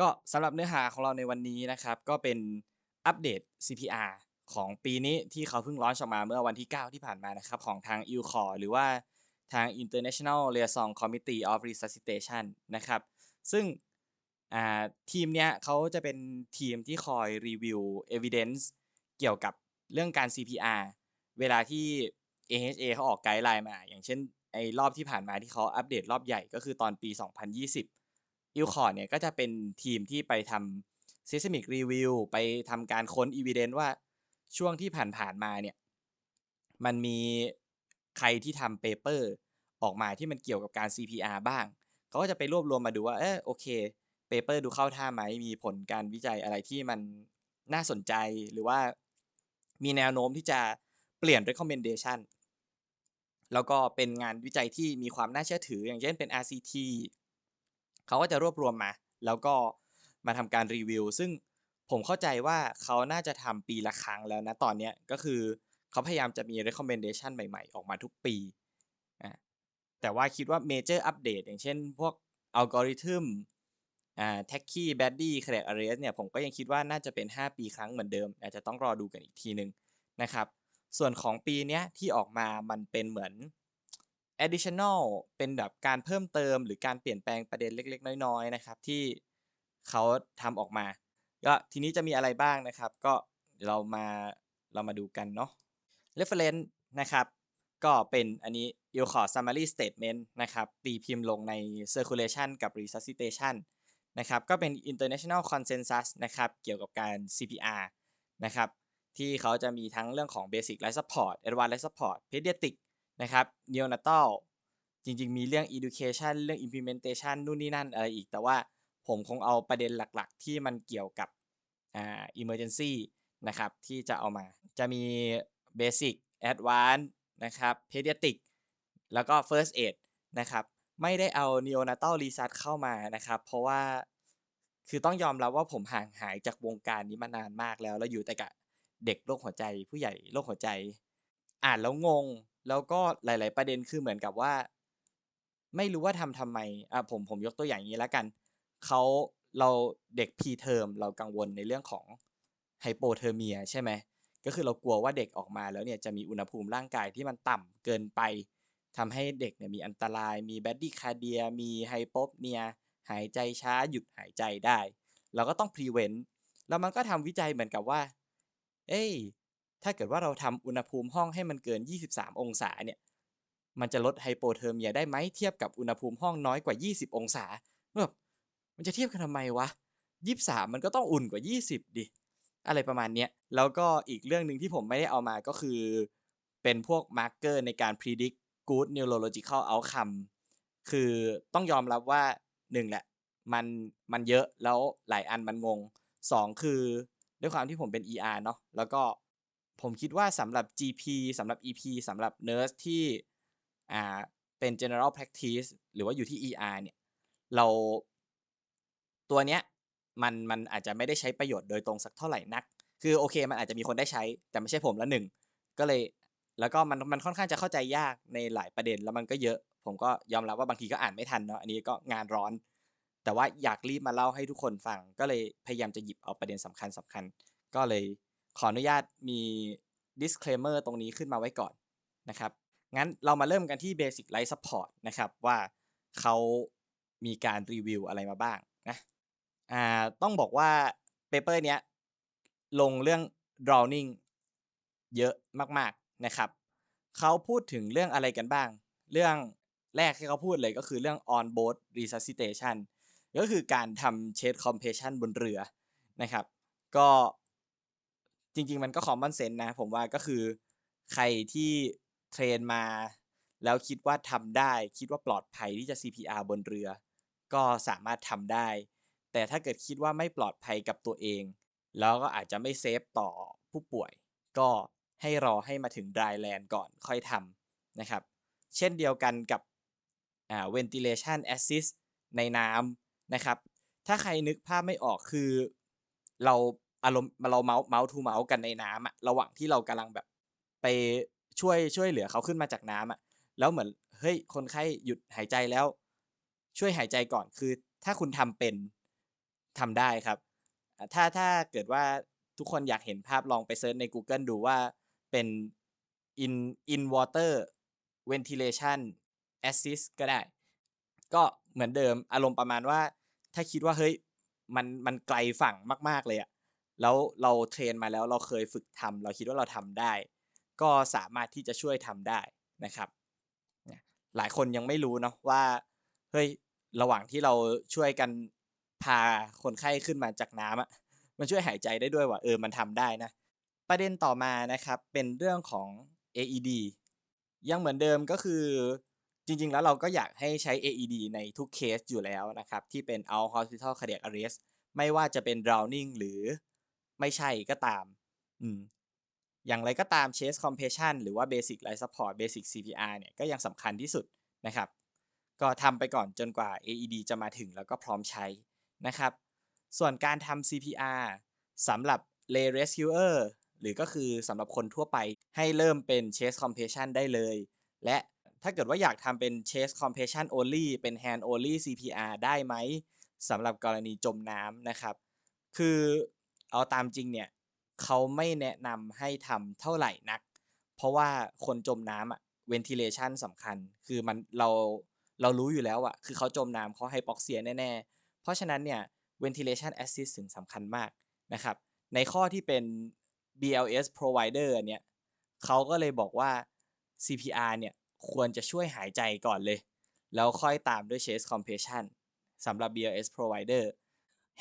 ก็สำหรับเนื้อหาของเราในวันนี้นะครับ ก็เป็นอัปเดต CPR ของปีนี้ที่เขาเพิ่งร้อนออกมาเมื่อวันที่ 9 ที่ผ่านมานะครับ ของทาง i l c o r หรือว่าทาง International Liaison Committee of Resuscitation นะครับ ซึ่งทีมเนี้ยเขาจะเป็นทีมที่คอยรีวิว evidence เกี่ยวกับเรื่องการ CPR เวลาที่ AHA เขาออกไกด์ไลน์มา อย่างเช่นไอ้รอบที่ผ่านมาที่เขาอัปเดตรอบใหญ่ก็คือตอนปี 2020 อิลคอร์เนี่ยก็จะเป็นทีมที่ไปทำ Seismic Review ไปทำการค้น Evidence ว่าช่วงที่ผ่านๆมาเนี่ยมันมีใครที่ทำเปเปอร์ออกมาที่มันเกี่ยวกับการ CPR บ้าง เขาก็จะไปรวบรวมมาดูว่า เออโอเคเปเปอร์ดูเข้าท่าไหม มีผลการวิจัยอะไรที่มันน่าสนใจหรือว่ามีแนวโน้มที่จะเปลี่ยน recommendation แล้วก็เป็นงานวิจัยที่มีความน่าเชื่อถือ อย่างเช่นเป็น RCT เขาก็จะรวบรวมมา แล้วก็มาทำการรีวิว ซึ่งผมเข้าใจว่าเขาน่าจะทำปีละครั้งแล้วนะตอนเนี้ยก็คือเขาพยายามจะมี recommendation ใหม่ๆ ออกมาทุกปีอ่าแต่ว่าคิดว่า major update อย่างเช่น พวก algorithm อ่า tacky baddy cardiac arrest เนี่ยผมก็ยังคิดว่าน่าจะเป็น 5 ปีครั้งเหมือนเดิม อาจจะต้องรอดูกันอีกทีหนึ่งนะครับ ส่วนของปีเนี้ยที่ออกมามันเป็นเหมือน additional เป็นแบบการเพิ่มเติม หรือการเปลี่ยนแปลงประเด็นเล็ก ๆ น้อยๆนะครับ ที่เขาทำออกมาก็ทีนี้จะมีอะไรบ้างนะครับ ก็เรามาเรามาดูกันเนาะ reference นะครับก็เป็นอันนี้ i l c o r summary statement นะครับตีพิมพ์ลงใน circulation กับ resuscitation นะครับก็เป็น international consensus นะครับเกี่ยวกับการ CPR นะครับที่เขาจะมีทั้งเรื่องของ basic life support advanced life support pediatric นะครับ neonatal จริงๆ มีเรื่อง education เรื่อง implementation นู่นนี่นั่นอะไรอีก แต่ว่าผมคงเอาประเด็นหลักๆ ที่มันเกี่ยวกับอ่า emergency นะครับ ที่จะเอามาจะมี basic advanced นะครับ pediatric แล้วก็ first aid นะครับ ไม่ได้เอา neonatal research เข้ามานะครับ เพราะว่าคือต้องยอมรับว่าผมห่างหายจากวงการนี้มานานมากแล้ว แล้วอยู่แต่กับเด็กโรคหัวใจ ผู้ใหญ่โรคหัวใจ อ่านแล้วงง แล้วก็หลาย ๆ ประเด็นคือเหมือนกับว่า ไม่รู้ว่าทำทำไมอะผมผมยกตัวอย่างนี้แล้วกันเขาเราเด็ก pre term เรากังวลในเรื่องของ hypothermia ใช่ไหมก็คือเรากลัวว่าเด็กออกมาแล้วเนี่ยจะมีอุณหภูมิร่างกายที่มันต่ำเกินไปทำให้เด็กเนี่ยมีอันตราย มี bradycardia มีไฮโปเนีย หายใจช้าหยุดหายใจได้ เราก็ต้อง prevent แล้วมันก็ทำวิจัยเหมือนกับว่า เอ้ย ถ้าเกิดว่าเราทำอุณหภูมิห้องให้มันเกิน 23 องศาเนี่ย มันจะลดไฮโปเทอร์เมียได้ไหมเทียบกับอุณหภูมิห้องน้อยกว่า 20 องศาแบบมันจะเทียบกันทำไมวะ 23 มันก็ต้องอุ่นกว่า 20 ดิ อะไรประมาณเนี้ย แล้วก็อีกเรื่องหนึ่งที่ผมไม่ได้เอามาก็คือ เป็นพวกมาร์กเกอร์ในการ predict good neurological outcome คือต้องยอมรับว่า1แหละมันมันเยอะแล้วหลายอันมันงง2คือด้วยความที่ผมเป็น ER เนาะแล้วก็ ผมคิดว่าสำหรับ GP สำหรับ EP สำหรับ nurse ที่อ่าเป็น general practice หรือว่าอยู่ที่ ER เนี่ย เราตัวเนี้ยมันมันอาจจะไม่ได้ใช้ประโยชน์โดยตรงสักเท่าไหร่นัก คือโอเค มันอาจจะมีคนได้ใช้ แต่ไม่ใช่ผมละหนึ่ง ก็เลยแล้วก็มันมันค่อนข้างจะเข้าใจยากในหลายประเด็นแล้วมันก็เยอะ ผมก็ยอมรับว่าบางทีก็อ่านไม่ทันเนาะอันนี้ก็งานร้อน แต่ว่าอยากรีบมาเล่าให้ทุกคนฟัง ก็เลยพยายามจะหยิบเอาประเด็นสำคัญสำคัญ ก็เลย ขออนุญาตมี disclaimer ตรงนี้ขึ้นมาไว้ก่อนนะครับ งั้นเรามาเริ่มกันที่ basic life support นะครับ ว่าเขามีการรีวิวอะไรมาบ้างนะอ่าต้องบอกว่าเปเปอร์เนี้ยลงเรื่อง drowning เยอะมากๆนะครับ เขาพูดถึงเรื่องอะไรกันบ้าง เรื่องแรกที่เขาพูดเลยก็คือเรื่อง on board resuscitation ก็คือการทำ chest compression บนเรือนะครับ ก็ จริง ๆ มันก็ common sense นะ ผมว่าก็คือใครที่เทรนมา แล้วคิดว่าทำได้ คิดว่าปลอดภัยที่จะ CPR บนเรือ ก็สามารถทำได้ แต่ถ้าเกิดคิดว่าไม่ปลอดภัยกับตัวเอง แล้วก็อาจจะไม่เซฟต่อผู้ป่วย ก็ให้รอให้มาถึง dry land ก่อนค่อยทำนะครับ เช่นเดียวกันกับอ่า ventilation assist ในน้ำนะครับ ถ้าใครนึกภาพไม่ออกคือเรา อารมณ์เราเมาส์เมาส์ทูเมาส์กันในน้ำอะระหว่างที่เรากำลังแบบไปช่วยช่วยเหลือเขาขึ้นมาจากน้ำอะแล้วเหมือนเฮ้ยคนไข้หยุดหายใจแล้ว ช่วยหายใจก่อนคือ ถ้าคุณทำเป็นทำได้ครับ ถ้าถ้าเกิดว่าทุกคนอยากเห็นภาพลองไปเซิร์ชใน Google ดูว่าเป็น in in water ventilation assist ก็ได้ ก็เหมือนเดิมอารมณ์ประมาณว่า ถ้าคิดว่าเฮ้ยมันมันไกลฝั่งมาก ๆ เลยอะ แล้วเราเทรนมาแล้วเราเคยฝึกทำเราคิดว่าเราทำได้ ก็สามารถที่จะช่วยทำได้นะครับหลายคนยังไม่รู้เนาะว่าเฮ้ยระหว่างที่เราช่วยกันพาคนไข้ขึ้นมาจากน้ำอะมันช่วยหายใจได้ด้วยว่าเออมันทำได้นะ ประเด็นต่อมานะครับเป็นเรื่องของ AED ยังเหมือนเดิมก็คือจริงๆ แล้วเราก็อยากให้ใช้ AED ในทุกเคสอยู่แล้วนะครับ ที่เป็น out hospital cardiac arrest ไม่ว่าจะเป็น drowning หรือ ไม่ใช่ก็ตาม อืมอย่างไรก็ตาม chest compression หรือว่า basic life support basic CPR เนี่ยก็ยังสำคัญที่สุดนะครับ ก็ทำไปก่อนจนกว่า AED จะมาถึงแล้วก็พร้อมใช้นะครับ ส่วนการทำ CPR สำหรับ lay rescuer หรือก็คือสำหรับคนทั่วไปให้เริ่มเป็น chest compression ได้เลย และถ้าเกิดว่าอยากทำเป็น chest compression only เป็น hand only CPR ได้ไหมสำหรับกรณีจมน้ำนะครับ คือ เอาตามจริงเนี่ยเขาไม่แนะนำให้ทำเท่าไหร่นัก เพราะว่าคนจมน้ำอะ ventilation สำคัญ คือมันเราเรารู้อยู่แล้วอะคือเขาจมน้ำเขาไฮปอกเซียแน่ๆ เพราะฉะนั้นเนี่ย ventilation assist ถึงสำคัญมากนะครับ ในข้อที่เป็น BLS provider เนี่ยเขาก็เลยบอกว่า CPR เนี่ยควรจะช่วยหายใจก่อนเลย แล้วค่อยตามด้วย chest compression สำหรับ BLS provider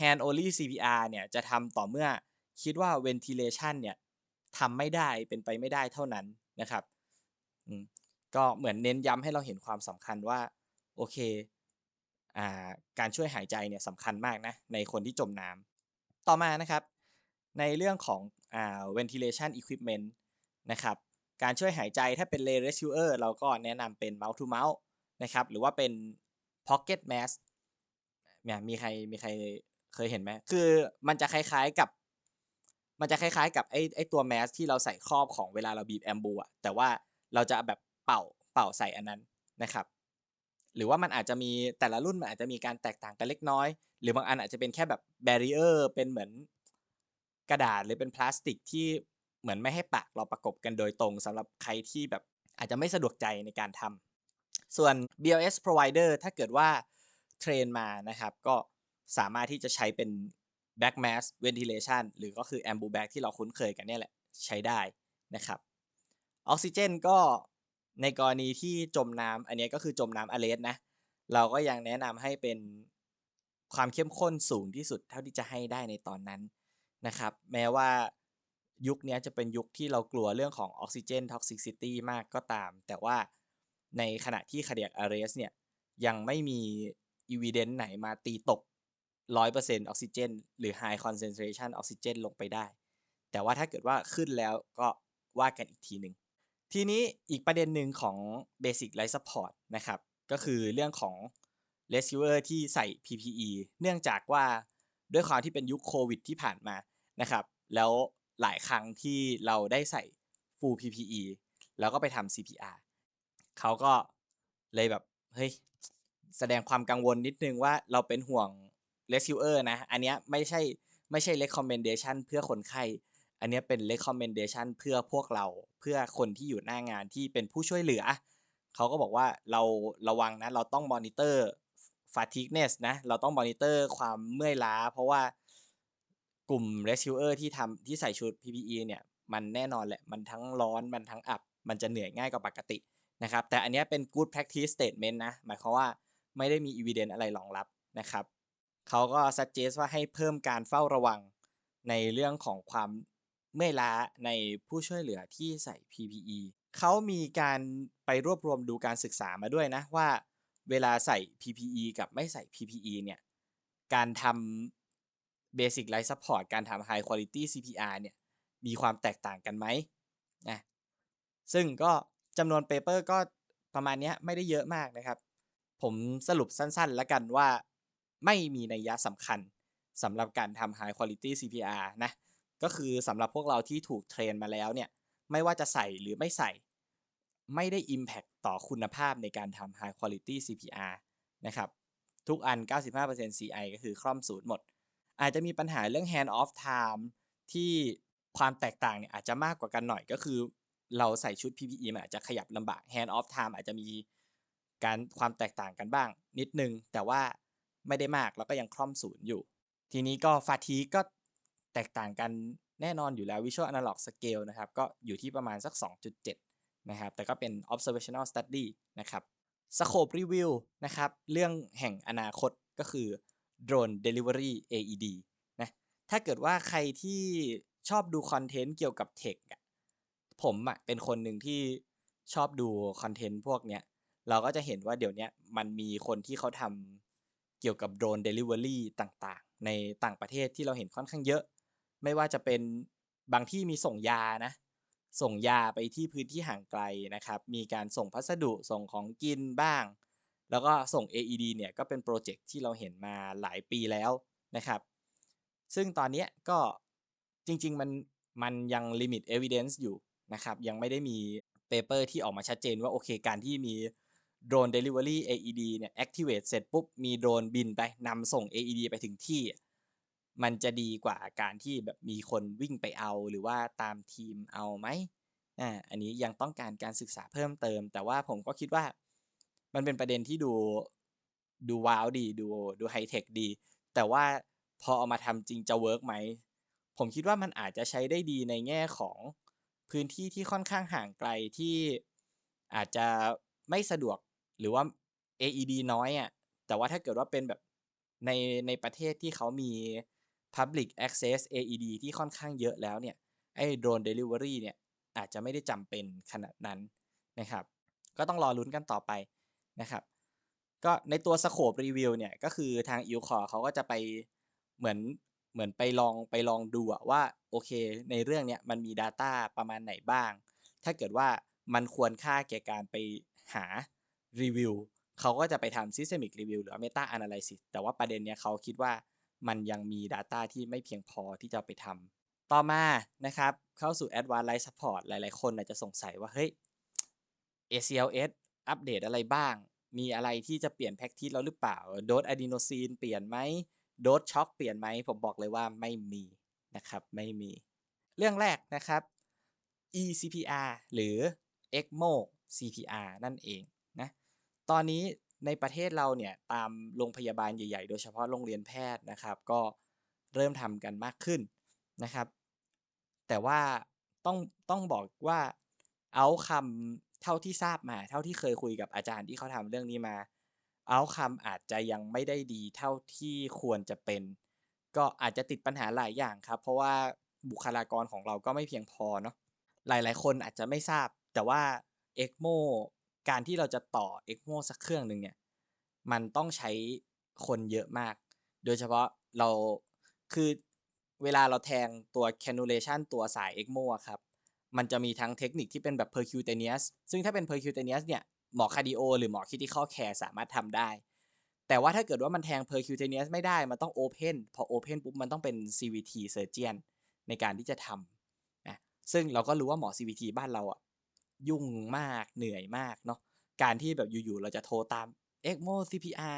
hand only CPR เนี่ยจะทำต่อเมื่อคิดว่า ventilation เนี่ยทำไม่ได้เป็นไปไม่ได้เท่านั้นนะครับก็เหมือนเน้นย้ำให้เราเห็นความสำคัญว่าโอเคอ่าการช่วยหายใจเนี่ยสำคัญมากนะในคนที่จมน้ำต่อมานะครับ ในเรื่องของอ่า ventilation equipment นะครับการช่วยหายใจถ้าเป็น lay rescuer เราก็แนะนำเป็น mouth to mouth นะครับหรือว่าเป็น pocket mask เนี่ยมีใครมีใคร เคยเห็นไหมคือมันจะคล้ายๆกับ มันจะคล้ายๆ กับไอ้ไอ้ตัวแมสที่เราใส่ครอบของเวลาเราบีบแอมบูอะแต่ว่าเราจะแบบเป่าเป่าใส่อันนั้นนะครับ หรือว่ามันอาจจะมีแต่ละรุ่นมันอาจจะมีการแตกต่างกันเล็กน้อย หรือบางอันอาจจะเป็นแค่แบบแบรีเออร์เป็นเหมือนกระดาษหรือเป็นพลาสติกที่เหมือนไม่ให้ปากเราประกบกันโดยตรงสำหรับใครที่แบบอาจจะไม่สะดวกใจในการทำส่วน BLS provider ถ้าเกิดว่าเทรนมานะครับ ก็ สามารถที่จะใช้เป็น back mask ventilation หรือก็คือ ambu bag ที่เราคุ้นเคยกันเนี่ยแหละใช้ได้นะครับออกซิเจนก็ในกรณีที่จมน้ำอันนี้ก็คือจมน้ำอเลสนะ เราก็ยังแนะนำให้เป็นความเข้มข้นสูงที่สุดเท่าที่จะให้ได้ในตอนนั้นนะครับ แม้ว่ายุคนี้จะเป็นยุคที่เรากลัวเรื่องของออกซิเจนท็อกซิซิตี้มากก็ตาม แต่ว่าในขณะที่ cardiac arrest เนี่ยยังไม่มี evidence ไหนมาตีตก 100%ออกซิเจนหรือ high concentration ออกซิเจนลงไปได้ แต่ว่าถ้าเกิดว่าขึ้นแล้วก็ว่ากันอีกทีหนึ่งทีนี้อีกประเด็นหนึ่งของ Basic Life Support นะครับ ก็คือเรื่องของ Rescuer ที่ใส่ PPE เนื่องจากว่าด้วยความที่เป็นยุคโควิดที่ผ่านมานะครับ แล้วหลายครั้งที่เราได้ใส่ Full PPE แล้วก็ไปทำ CPR เขาก็เลยแบบ เฮ้ย แสดงความกังวลนิดนึงว่าเราเป็นห่วง rescuer นะ อันเนี้ยไม่ใช่ไม่ใช่ recommendation เพื่อคนไข้ อันเนี้ยเป็น recommendation เพื่อพวกเรา เพื่อคนที่อยู่หน้างานที่เป็นผู้ช่วยเหลือ เขาก็บอกว่าเราระวังนะ เราต้อง monitor fatigueness นะ เราต้อง monitor ความเมื่อยล้า เพราะว่ากลุ่ม rescuer ที่ทำที่ใส่ชุด PPE เนี่ย มันแน่นอนแหละ มันทั้งร้อน มันทั้งอับ มันจะเหนื่อยง่ายกว่าปกตินะครับ แต่อันนี้เป็น good practice statement นะ หมายความว่าไม่ได้มี evidence อะไรรองรับนะครับ เขาก็ suggest ว่าให้เพิ่มการเฝ้าระวังในเรื่องของความเมื่อยล้าในผู้ช่วยเหลือที่ใส่ PPE เขามีการไปรวบรวมดูการศึกษามาด้วยนะว่า เวลาใส่ PPE กับไม่ใส่ PPE เนี่ย การทำ Basic Life Support การทำ High Quality CPR เนี่ย มีความแตกต่างกันไหมนะซึ่งก็จำนวนเปเปอร์ก็ประมาณนี้ไม่ได้เยอะมากนะครับ ผมสรุปสั้นๆ แล้วกันว่า ไม่มีนัยยะสำคัญสำหรับการทำ High Quality CPR นะ ก็คือสำหรับพวกเราที่ถูกเทรนมาแล้วเนี่ย ไม่ว่าจะใส่หรือไม่ใส่ ไม่ได้ Impact ต่อคุณภาพในการทำ High Quality CPR นะครับ ทุกอัน 95% CI ก็คือคล่อมศูนย์หมด อาจจะมีปัญหาเรื่อง hand off time ที่ความแตกต่างเนี่ยอาจจะมากกว่ากันหน่อยก็คือ เราใส่ชุด PPE มันอาจจะขยับลำบาก hand off time อาจจะมีการความแตกต่างกันบ้างนิดนึง แต่ว่า ไม่ได้มากแล้วก็ยังคล่อมศูนย์อยู่ ทีนี้ก็ fatigue ก็แตกต่างกันแน่นอนอยู่แล้ว visual analog scale นะครับ ก็อยู่ที่ประมาณสัก 2.7 นะครับ แต่ก็เป็น observational study นะครับ scope review นะครับ เรื่องแห่งอนาคตก็คือ drone delivery AED นะถ้าเกิดว่าใครที่ชอบดูคอนเทนต์เกี่ยวกับเทคผมอะเป็นคนหนึ่งที่ชอบดูคอนเทนต์พวกเนี้ย เราก็จะเห็นว่าเดี๋ยวนี้มันมีคนที่เขาทำ กี่ยวกับโดรนเดลิเวอรี่ต่างๆ ในต่างประเทศที่เราเห็นค่อนข้างเยอะ ไม่ว่าจะเป็นบางที่มีส่งยานะ ส่งยาไปที่พื้นที่ห่างไกลนะครับ มีการส่งพัสดุส่งของกินบ้าง แล้วก็ส่ง AED เนี่ยก็เป็นโปรเจกต์ที่เราเห็นมาหลายปีแล้วนะครับ ซึ่งตอนนี้ก็จริง ๆ มันมันยัง limit evidence อยู่นะครับ ยังไม่ได้มีเปเปอร์ที่ออกมาชัดเจนว่าโอเคการที่มี โดรน Delivery AED เนี่ย activate เสร็จปุ๊บ มีโดรนบินไปนำส่ง AED ไปถึงที่ มันจะดีกว่าการที่แบบมีคนวิ่งไปเอาหรือว่าตามทีมเอาไหมอ่าอันนี้ยังต้องการการศึกษาเพิ่มเติม แต่ว่าผมก็คิดว่า มันเป็นประเด็นที่ดูดูว้าวดีดูดูไฮเทคดี แต่ว่าพอเอามาทำจริงจะเวิร์กไหม ผมคิดว่ามันอาจจะใช้ได้ดีในแง่ของพื้นที่ที่ค่อนข้างห่างไกลที่อาจจะไม่สะดวก หรือว่า AED น้อยอะแต่ว่าถ้าเกิดว่าเป็นแบบในในประเทศที่เขามี Public Access AED ที่ค่อนข้างเยอะแล้วเนี่ยไอ้โดรน Delivery เนี่ยอาจจะไม่ได้จำเป็นขนาดนั้นนะครับ ก็ต้องรอลุ้นกันต่อไปนะครับ ก็ในตัว Scope Review เนี่ยก็คือทาง i l c o r เขาก็จะไปเหมือนเหมือนไปลองไปลองดูว่าโอเค ในเรื่องเนี้ยมันมี Data ประมาณไหนบ้าง ถ้าเกิดว่ามันควรค่าแก่การไปหา รีวิวเขาก็จะไปทำ Systemic Review หรือ Meta Analysis แต่ว่าประเด็นเนี้ยเขาคิดว่ามันยังมี Data ที่ไม่เพียงพอที่จะไปทำต่อมานะครับ เข้าสู่ Advanced Life Support หลาย ๆ คนอาจจะสงสัยว่า เฮ้ย ACLS อัปเดตอะไรบ้าง มีอะไรที่จะเปลี่ยนแพ็กทิสแล้วหรือเปล่า โดสอะดีโนซีนเปลี่ยนไหม โดสช็อคเปลี่ยนไหม ผมบอกเลยว่าไม่มีนะครับ ไม่มี เรื่องแรกนะครับ eCPR หรือ ECMO CPR นั่นเอง ตอนนี้ในประเทศเราเนี่ยตามโรงพยาบาลใหญ่ ๆ โดยเฉพาะโรงเรียนแพทย์นะครับ ก็เริ่มทำกันมากขึ้นนะครับ แต่ว่าต้องต้องบอกว่าเอาคำเท่าที่ทราบมา เท่าที่เคยคุยกับอาจารย์ที่เขาทำเรื่องนี้มา เอาคำอาจจะยังไม่ได้ดีเท่าที่ควรจะเป็น ก็อาจจะติดปัญหาหลายอย่างครับ เพราะว่าบุคลากรของเราก็ไม่เพียงพอเนาะหลาย ๆ คนอาจจะไม่ทราบ แต่ว่า ECMO การที่เราจะต่อ ECMO สักเครื่องหนึ่งเนี่ย มันต้องใช้คนเยอะมาก โดยเฉพาะเราคือเวลาเราแทงตัว cannulation ตัวสาย ECMO อะครับ มันจะมีทั้งเทคนิคที่เป็นแบบ percutaneous ซึ่งถ้าเป็น percutaneous เนี่ย หมอ cardio หรือหมอ critical care สามารถทำได้ แต่ว่าถ้าเกิดว่ามันแทง percutaneous ไม่ได้ มันต้อง open พอ open ปุ๊บ มันต้องเป็น CVT surgeon ในการที่จะทำนะซึ่งเราก็รู้ว่าหมอ CVT บ้านเราอะ ยุ่งมากเหนื่อยมากเนาะการที่แบบอยู่ๆเราจะโทรตาม ECMO CPR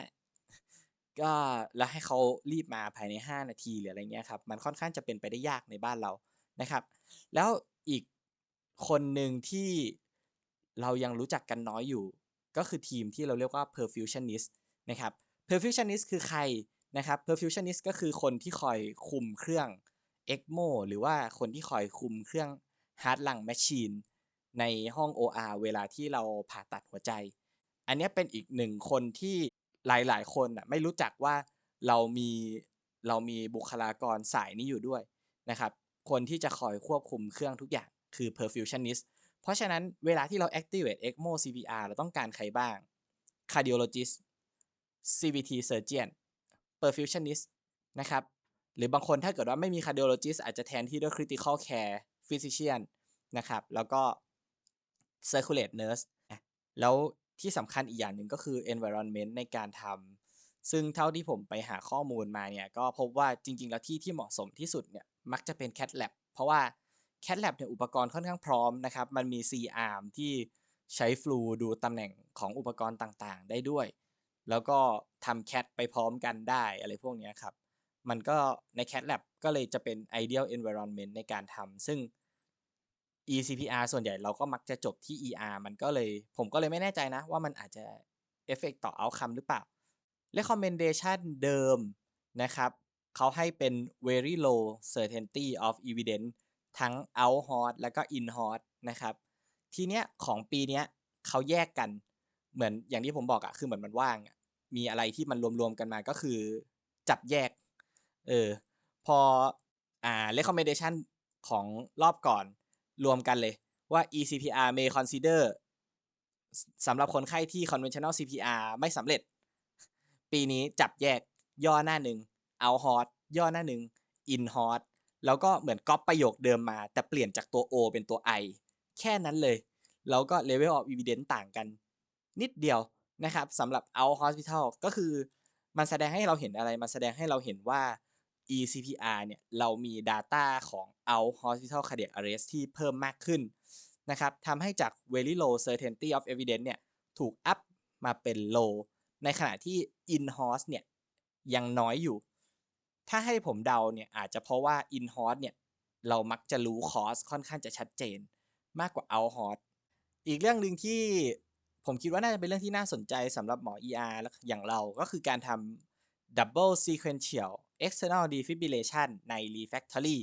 ก็แล้วให้เขารีบมาภายใน 5 นาทีหรืออะไรเงี้ยครับมันค่อนข้างจะเป็นไปได้ยากในบ้านเรานะครับ แล้วอีกคนหนึ่งที่เรายังรู้จักกันน้อยอยู่ ก็คือทีมที่เราเรียกว่า perfusionist นะครับ perfusionist คือใครนะครับ perfusionist ก็คือคนที่คอยคุมเครื่อง ECMO หรือว่าคนที่คอยคุมเครื่อง heart lung machine ในห้อง OR เวลาที่เราผ่าตัดหัวใจ อันนี้เป็นอีกหนึ่งคนที่หลาย ๆ คนอะไม่รู้จักว่าเรามีเรามีบุคลากรสายนี้อยู่ด้วยนะครับ คนที่จะคอยควบคุมเครื่องทุกอย่างคือ perfusionist เพราะฉะนั้นเวลาที่เรา activate ECMO CPR เราต้องการใครบ้าง cardiologist CVT surgeon perfusionist นะครับ หรือบางคนถ้าเกิดว่าไม่มี cardiologist อาจจะแทนที่ด้วย critical care physician นะครับ แล้วก็ circulate nurse แล้วที่สำคัญอีกอย่างหนึ่งก็คือ environment ในการทำซึ่งเท่าที่ผมไปหาข้อมูลมาเนี่ยก็พบว่าจริง ๆ แล้วที่ที่เหมาะสมที่สุดเนี่ยมักจะเป็น cat lab เพราะว่า cat lab เนี่ยอุปกรณ์ค่อนข้างพร้อมนะครับมันมี C arm ที่ใช้ฟลูดูตำแหน่งของอุปกรณ์ต่างๆ ได้ด้วย แล้วก็ทำ cat ไปพร้อมกันได้อะไรพวกนี้ครับ มันก็ใน Cat Lab ก็เลยจะเป็น ideal environment ในการทำซึ่ง eCPR ส่วนใหญ่เราก็มักจะจบที่ ER มันก็เลย ผมก็เลยไม่แน่ใจนะ ว่ามันอาจจะเอฟเฟกต่อ outcome หรือเปล่า recommendation เดิมนะครับ เขาให้เป็น very low certainty of evidence ทั้ง out hot แล้วก็ in hot นะครับ ทีเนี้ยของปีเนี้ยเขาแยกกันเหมือนอย่างที่ผมบอกอะคือเหมือนมันว่าง มีอะไรที่มันรวมๆกันมาก็คือจับแยก เออ พออ่า recommendation ของรอบก่อน รวมกันเลยว่า eCPR may consider สำหรับคนไข้ที่ conventional CPR ไม่สำเร็จ ปีนี้จับแยกย่อหน้าหนึ่ง out hot ย่อหน้าหนึ่ง in hot แล้วก็เหมือนก๊อปประโยคเดิมมา แต่เปลี่ยนจากตัว O เป็นตัว I แค่นั้นเลย แล้วก็ level of evidence ต่างกัน นิดเดียวนะครับสำหรับ out hospital ก็คือมันแสดงให้เราเห็นอะไร มันแสดงให้เราเห็นว่า eCPR เนี่ยเรามี Data ของ out hospital cardiac arrest ที่เพิ่มมากขึ้นนะครับทำให้จาก very low certainty of evidence เนี่ยถูกอัพมาเป็น low ในขณะที่ in host เนี่ยยังน้อยอยู่ ถ้าให้ผมเดาเนี่ยอาจจะเพราะว่า in host เนี่ยเรามักจะรู้คอสค่อนข้างจะชัดเจน มากกว่า out host อีกเรื่องหนึ่งที่ผมคิดว่าน่าจะเป็นเรื่องที่น่าสนใจสำหรับหมอ ER อย่างเราก็คือการทำ double sequential external defibrillation ใน refractory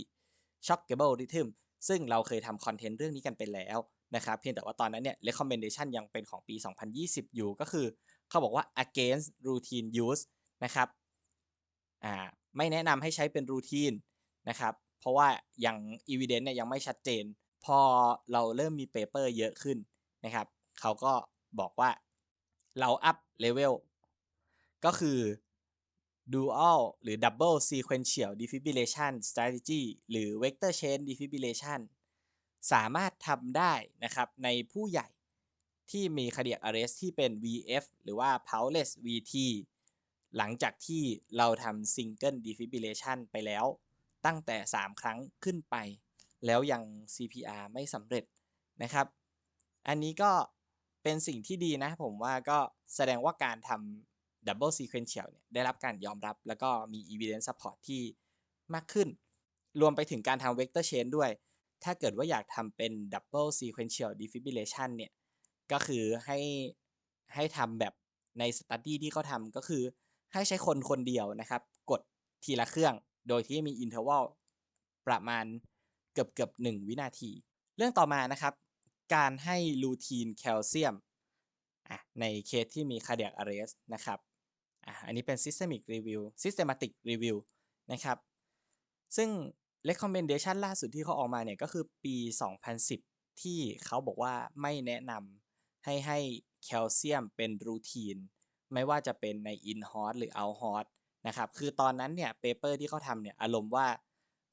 shockable rhythm ซึ่งเราเคยทำคอนเทนต์เรื่องนี้กันไปแล้วนะครับเพียงแต่ว่าตอนนั้นเนี่ย recommendation ยังเป็นของปี 2020 อยู่ก็คือเขาบอกว่า against routine use นะครับอ่าไม่แนะนำให้ใช้เป็น routine นะครับ เพราะว่าอยัง evidence เนี่ยยังไม่ชัดเจน พอเราเริ่มมีเปเปอร์เยอะขึ้นนะครับเขาก็บอกว่าเราอัพเลเวลก็คือ dual หรือ double sequential defibrillation strategy หรือ vector chain defibrillation สามารถทำได้นะครับในผู้ใหญ่ที่มี cardiac arrest ที่เป็น VF หรือว่า pulseless VT หลังจากที่เราทำ single defibrillation ไปแล้วตั้งแต่ 3 ครั้งขึ้นไป แล้วยัง CPR ไม่สำเร็จนะครับ อันนี้ก็เป็นสิ่งที่ดีนะผมว่าก็แสดงว่าการทำ double sequential เนี่ยได้รับการยอมรับแล้วก็มี evidence support ที่มากขึ้น รวมไปถึงการทำ vector chain ด้วย ถ้าเกิดว่าอยากทำเป็น double sequential defibrillation เนี่ย ก็คือให้ให้ทำแบบใน study ที่เขาทำก็คือให้ใช้คนคนเดียวนะครับ กดทีละเครื่องโดยที่มี interval ประมาณเกือบเกือบหนึ่งวินาที เรื่องต่อมานะครับ การให้ลูทีนแคลเซียมในเคสที่มี cardiac arrest นะครับ อะอันนี้เป็น systemic review systematic review นะครับ ซึ่ง recommendation ล่าสุดที่เขาออกมาเนี่ยก็คือปี 2010 ที่เขาบอกว่าไม่แนะนำให้ให้แคลเซียมเป็นรูทีน ไม่ว่าจะเป็นใน in hot หรือ out hot นะครับ คือตอนนั้นเนี่ยเปเปอร์ที่เขาทำเนี่ยอารมณ์ว่า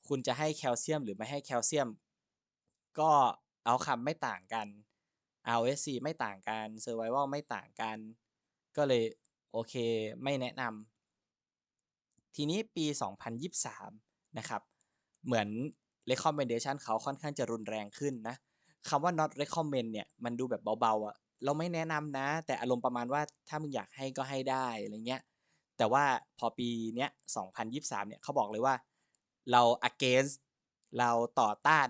คุณจะให้แคลเซียมหรือไม่ให้แคลเซียม ก็เอาคำไม่ต่างกัน RSC ไม่ต่างกัน Survival ไม่ต่างกัน ก็เลย โอเคไม่แนะนำทีนี้ปี 2023 นะครับ เหมือน recommendation เขาค่อนข้างจะรุนแรงขึ้นนะคำว่า not recommend เนี่ยมันดูแบบเบาๆอะเราไม่แนะนำนะ แต่อารมณ์ประมาณว่าถ้ามึงอยากให้ก็ให้ได้อะไรเงี้ยแต่ว่าพอปีเนี้ย 2023 เนี่ยเขาบอกเลยว่าเรา against เราต่อต้าน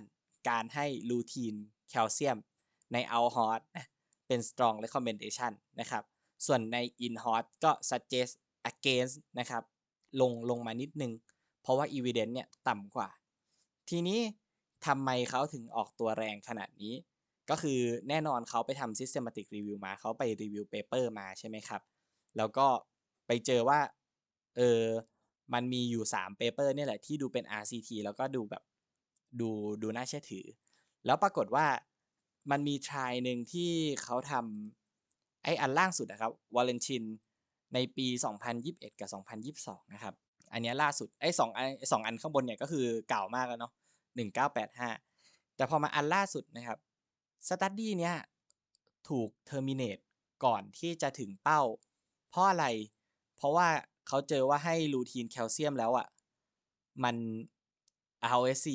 การให้ลูทีนแคลเซียมใน out hot เป็น strong recommendation นะครับ ส่วนใน in hot ก็ suggest against นะครับ ลงลงมานิดนึง เพราะว่า evidence เนี่ยต่ำกว่า ทีนี้ทำไมเขาถึงออกตัวแรงขนาดนี้ ก็คือแน่นอนเขาไปทำ systematic review มาเขาไปรีวิว paper มาใช่ไหมครับ แล้วก็ไปเจอว่า เออ มันมีอยู่ 3 paper เนี่ยแหละที่ดูเป็น RCT แล้วก็ดูแบบดูดูน่าเชื่อถือ แล้วปรากฏว่ามันมี try หนึ่งที่เขาทำ ไออันล่างสุดนะครับวอลเลนชินในปี 2021 กับ 2022 นะครับ อันนี้ล่าสุดไอ้สองไอสองอันข้างบนเนี่ยก็คือเก่ามากแล้วเนาะ1985 แต่พอมาอันล่าสุดนะครับสตัดดี้เนี้ยถูกเทอร์มิน e ก่อนที่จะถึงเป้า เพราะอะไร เพราะว่าเขาเจอว่าให้ลูทีนแคลเซียมแล้วอะ่ะ มัน RSC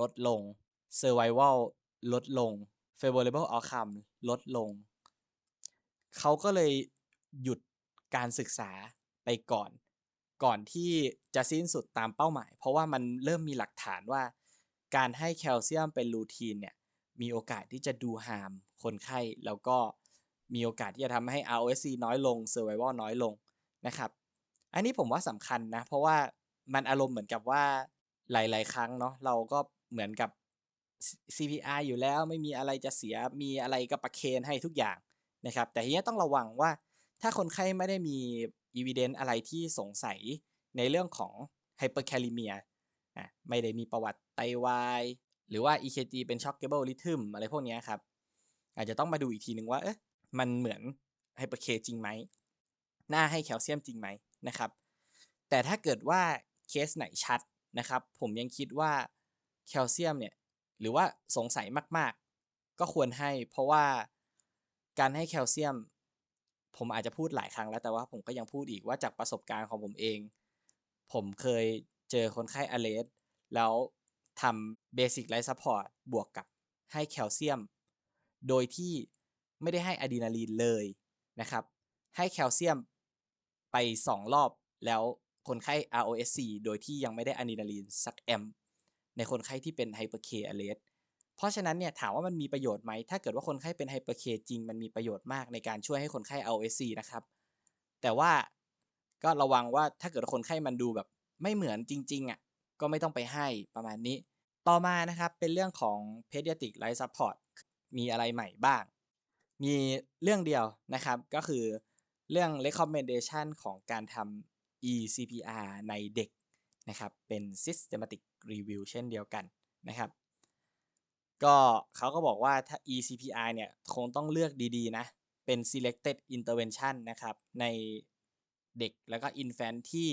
ลดลง Survival ลดลง Favorable Outcome ลดลง เขาก็เลยหยุดการศึกษาไปก่อน ก่อนที่จะสิ้นสุดตามเป้าหมาย เพราะว่ามันเริ่มมีหลักฐานว่า การให้แคลเซียมเป็นรูทีนเนี่ยมีโอกาสที่จะดูฮามคนไข้แล้วก็มีโอกาสที่จะทำให้ ROSC น้อยลง Survival น้อยลงนะครับ อันนี้ผมว่าสำคัญนะ เพราะว่ามันอารมณ์เหมือนกับว่าหลาย ๆ ครั้งเนาะเราก็เหมือนกับ CPR อยู่แล้วไม่มีอะไรจะเสียมีอะไรก็ประเคนให้ทุกอย่าง นะครับแต่ทีนี้ต้องระวังว่าถ้าคนไข้ไม่ได้มี evidence อะไรที่สงสัยในเรื่องของ hyperkalemia อะไม่ได้มีประวัติไตวายหรือว่า EKG เป็น shockable rhythm อะไรพวกนี้ครับ อาจจะต้องมาดูอีกทีหนึ่งว่าเอ๊ะมันเหมือน hyperk จริงไหม หน่าให้แคลเซียมจริงไหมนะครับ แต่ถ้าเกิดว่าเคสไหนชัดนะครับ ผมยังคิดว่าแคลเซียมเนี่ยหรือว่าสงสัยมากๆ ก็ควรให้เพราะว่า การให้แคลเซียม ผมอาจจะพูดหลายครั้งแล้วแต่ว่าผมก็ยังพูดอีกว่าจากประสบการณ์ของผมเอง ผมเคยเจอคนไข้อเลสแล้วทำเบสิกไลฟ์ซัพพอร์ตบวกกับให้แคลเซียม โดยที่ไม่ได้ให้อะดรีนาลีนเลยนะครับ ให้แคลเซียมไป 2 รอบแล้วคนไข้ ROSC โดยที่ยังไม่ได้อะดรีนาลีนสักแอมในคนไข้ที่เป็นไฮเปอร์เคอเลส เพราะฉะนั้นเนี่ยถามว่ามันมีประโยชน์ไหม ถ้าเกิดว่าคนไข้เป็นไฮเปอร์เคจริง มันมีประโยชน์มากในการช่วยให้คนไข้ ROSC นะครับ แต่ว่าก็ระวังว่าถ้าเกิดคนไข้มันดูแบบไม่เหมือนจริงๆอะก็ไม่ต้องไปให้ประมาณนี้ ต่อมานะครับเป็นเรื่องของ pediatric life support มีอะไรใหม่บ้าง มีเรื่องเดียวนะครับก็คือเรื่อง recommendation ของการทำ eCPR ในเด็กนะครับเป็น systematic review เช่นเดียวกันนะครับ ก็เขาก็บอกว่าถ้า eCPR เนี่ยคงต้องเลือกดีๆนะ เป็น selected intervention นะครับ ในเด็กแล้วก็ infant ที่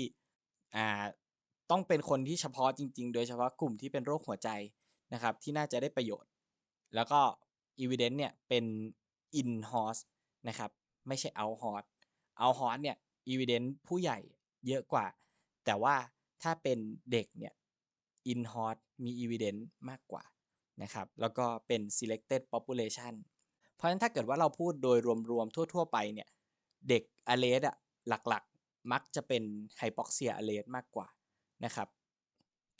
อ่าต้องเป็นคนที่เฉพาะจริง ๆ โดยเฉพาะกลุ่มที่เป็นโรคหัวใจนะครับ ที่น่าจะได้ประโยชน์ แล้วก็ evidence เนี่ยเป็น in horse นะครับ ไม่ใช่ out horse out horse เนี่ย evidence ผู้ใหญ่เยอะกว่า แต่ว่าถ้าเป็นเด็กเนี่ย in horse มี evidence มากกว่า นะครับ แล้วก็เป็น selected population เพราะฉะนั้นถ้าเกิดว่าเราพูดโดยรวมๆ ทั่ว ๆ ไปเนี่ย เด็ก a l e r อะหลักๆ มักจะเป็น hypoxia alert มากกว่านะครับ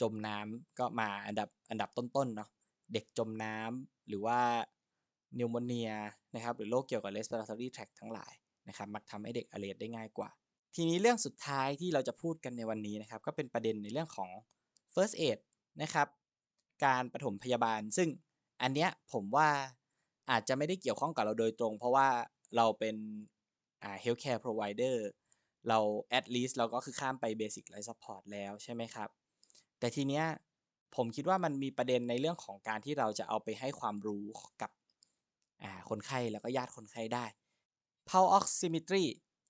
จมน้ำก็มาอันดับอันดับต้นๆ เนาะ เด็กจมน้ำหรือว่านิวโมเนียนะครับ หรือโรคเกี่ยวกับ respiratory tract ทั้งหลายนะครับ มักทำให้เด็ก a l e r ได้ง่ายกว่า ทีนี้เรื่องสุดท้ายที่เราจะพูดกันในวันนี้นะครับ ก็เป็นประเด็นในเรื่องของ first aid นะครับ การปฐมพยาบาล ซึ่งอันเนี้ยผมว่าอาจจะไม่ได้เกี่ยวข้องกับเราโดยตรง เพราะว่าเราเป็นอ่า healthcare provider เรา at least เราก็คือข้ามไป basic life support แล้วใช่ไหมครับ แต่ทีเนี้ยผมคิดว่ามันมีประเด็นในเรื่องของการที่เราจะเอาไปให้ความรู้กับอ่าคนไข้แล้วก็ญาติคนไข้ได้ pulse oximetry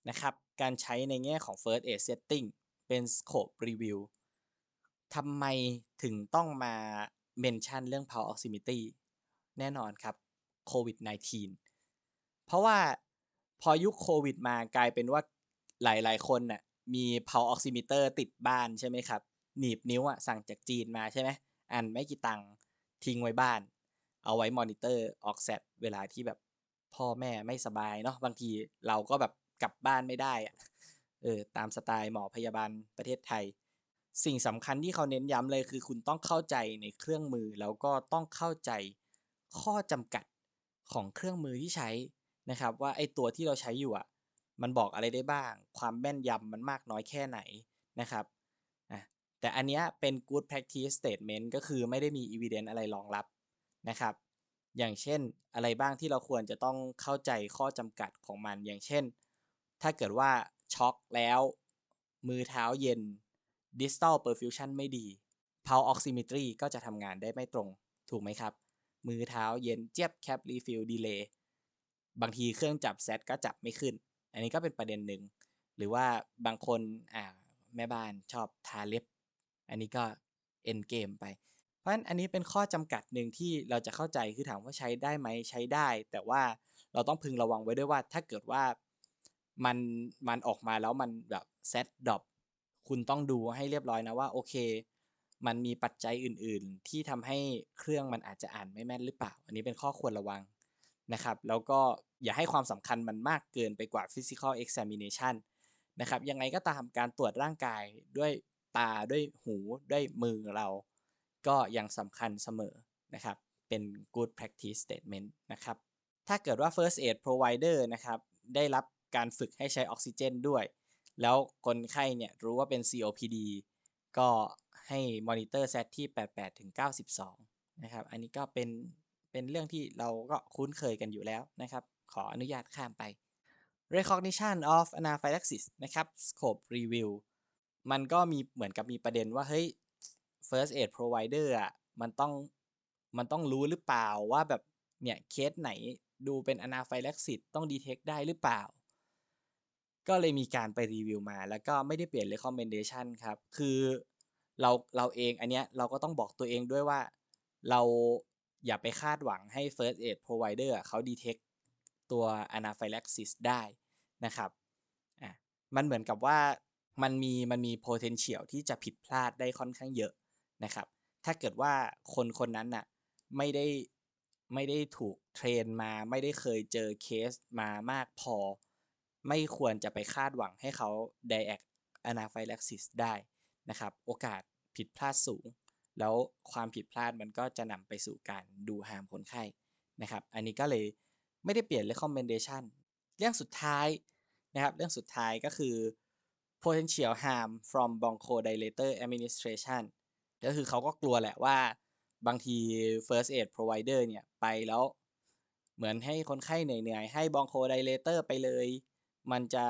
นะครับ การใช้ในแง่ของ first aid setting เป็น scope review ทำไมถึงต้องมา เมนชั่นเรื่อง pulse oximetry แน่นอนครับโควิด -19 เพราะว่าพอยุคโควิดมากลายเป็นว่าหลายๆ คนน่ะมี pulse oximeter ติดบ้านใช่ไหมครับ หนีบนิ้วอะสั่งจากจีนมาใช่ไหมอันไม่กี่ตังค์ทิ้งไว้บ้าน เอาไว้มอนิเตอร์ออกแซดเวลาที่แบบพ่อแม่ไม่สบายเนาะบางทีเราก็แบบกลับบ้านไม่ได้อะเออตามสไตล์หมอพยาบาลประเทศไทย สิ่งสำคัญที่เขาเน้นย้ำเลยคือคุณต้องเข้าใจในเครื่องมือ แล้วก็ต้องเข้าใจข้อจำกัดของเครื่องมือที่ใช้นะครับ ว่าไอตัวที่เราใช้อยู่อะมันบอกอะไรได้บ้าง ความแม่นยำมันมากน้อยแค่ไหนนะครับแต่อันนี้เป็น good practice statement ก็คือไม่ได้มี evidence อะไรรองรับนะครับ อย่างเช่นอะไรบ้างที่เราควรจะต้องเข้าใจข้อจำกัดของมัน อย่างเช่น ถ้าเกิดว่าช็อกแล้ว มือเท้าเย็น distal perfusion ไม่ดี pulse oximetry ก็จะทำงานได้ไม่ตรง ถูกไหมครับ มือเท้าเย็นเจี๊ยบ cap refill delay บางทีเครื่องจับ set ก็จับไม่ขึ้น อันนี้ก็เป็นประเด็นหนึ่ง หรือว่าบางคนอ่าแม่บ้านชอบทาเล็บ อันนี้ก็ end game ไป เพราะฉะนั้นอันนี้เป็นข้อจำกัดหนึ่งที่เราจะเข้าใจคือถามว่าใช้ได้ไหมใช้ได้ แต่ว่าเราต้องพึงระวังไว้ด้วยว่าถ้าเกิดว่ามันมันออกมาแล้วมันแบบ set drop คุณต้องดูให้เรียบร้อยนะว่าโอเค มันมีปัจจัยอื่น ๆ ที่ทำให้เครื่องมันอาจจะอ่านไม่แม่นหรือเปล่า อันนี้เป็นข้อควรระวังนะครับ แล้วก็อย่าให้ความสำคัญมันมากเกินไปกว่า physical examination นะครับยังไงก็ตามการตรวจร่างกายด้วยตาด้วยหูด้วยมือเรา ก็ยังสำคัญเสมอนะครับ เป็น good practice statement นะครับ ถ้าเกิดว่า first aid provider นะครับ ได้รับการฝึกให้ใช้ออกซิเจนด้วย แล้วคนไข้เนี่ยรู้ว่าเป็น COPD ก็ให้มอนิเตอร์ SAT ที่ 88ถึง92 นะครับ อันนี้ก็เป็นเป็นเรื่องที่เราก็คุ้นเคยกันอยู่แล้วนะครับ ขออนุญาตข้ามไป recognition of anaphylaxis นะครับ scope review มันก็มีเหมือนกับมีประเด็นว่า เฮ้ย first aid provider อะ มันต้อง มันต้องรู้หรือเปล่าว่าแบบ เนี่ย เคสไหนดูเป็น anaphylaxis ต้อง detect ได้หรือเปล่า ก็เลยมีการไปรีวิวมา แล้วก็ไม่ได้เปลี่ยน recommendation ครับ คือเราเราเองอันเนี้ยเราก็ต้องบอกตัวเองด้วยว่า เราอย่าไปคาดหวังให้ first aid provider เขา detect ตัว anaphylaxis ได้นะครับอะมันเหมือนกับว่ามันมีมันมี potential ที่จะผิดพลาดได้ค่อนข้างเยอะนะครับ ถ้าเกิดว่าคนคนนั้นน่ะไม่ได้ไม่ได้ถูกเทรนมา ไม่ได้เคยเจอเคสมามากพอ ไม่ควรจะไปคาดหวังให้เขา diagnose anaphylaxis ได้นะครับ โอกาสผิดพลาดสูง แล้วความผิดพลาดมันก็จะนำไปสู่การดูหามคนไข้นะครับ อันนี้ก็เลยไม่ได้เปลี่ยน recommendation เรื่องสุดท้ายนะครับ เรื่องสุดท้ายก็คือ potential harm from bronchodilator administration ก็คือเขาก็กลัวแหละว่าบางที first aid provider เนี่ย ไปแล้ว เหมือนให้คนไข้เหนื่อยๆ ให้ bronchodilator ไปเลย มันจะ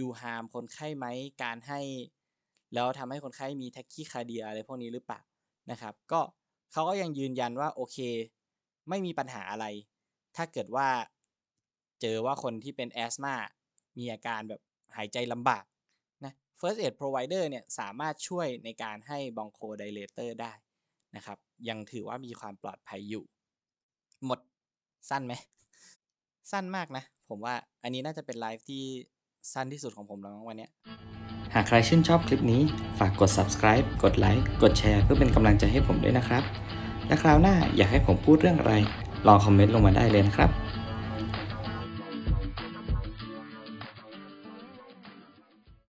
ดูฮามคนไข้ไหมการให้ แล้วทำให้คนไข้มี tachycardia อะไรพวกนี้หรือเปล่านะครับ ก็เขาก็ยังยืนยันว่าโอเค ไม่มีปัญหาอะไร ถ้าเกิดว่าเจอว่าคนที่เป็นแอสมามีอาการแบบหายใจลำบากนะ first aid provider เนี่ยสามารถช่วยในการให้ bronchodilator ได้นะครับ ยังถือว่ามีความปลอดภัยอยู่ หมดสั้นไหม สั้นมากนะ ผมว่าอันนี้น่าจะเป็นไลฟ์ที่สั้นที่สุดของผมแล้ววันนี้ หากใครชื่นชอบคลิปนี้ ฝากกด subscribe กดไลค์กดแชร์เพื่อเป็นกำลังใจให้ผมด้วยนะครับ และคราวหน้าอยากให้ผมพูดเรื่องอะไร ลองคอมเมนต์ลงมาได้เลยนะครับ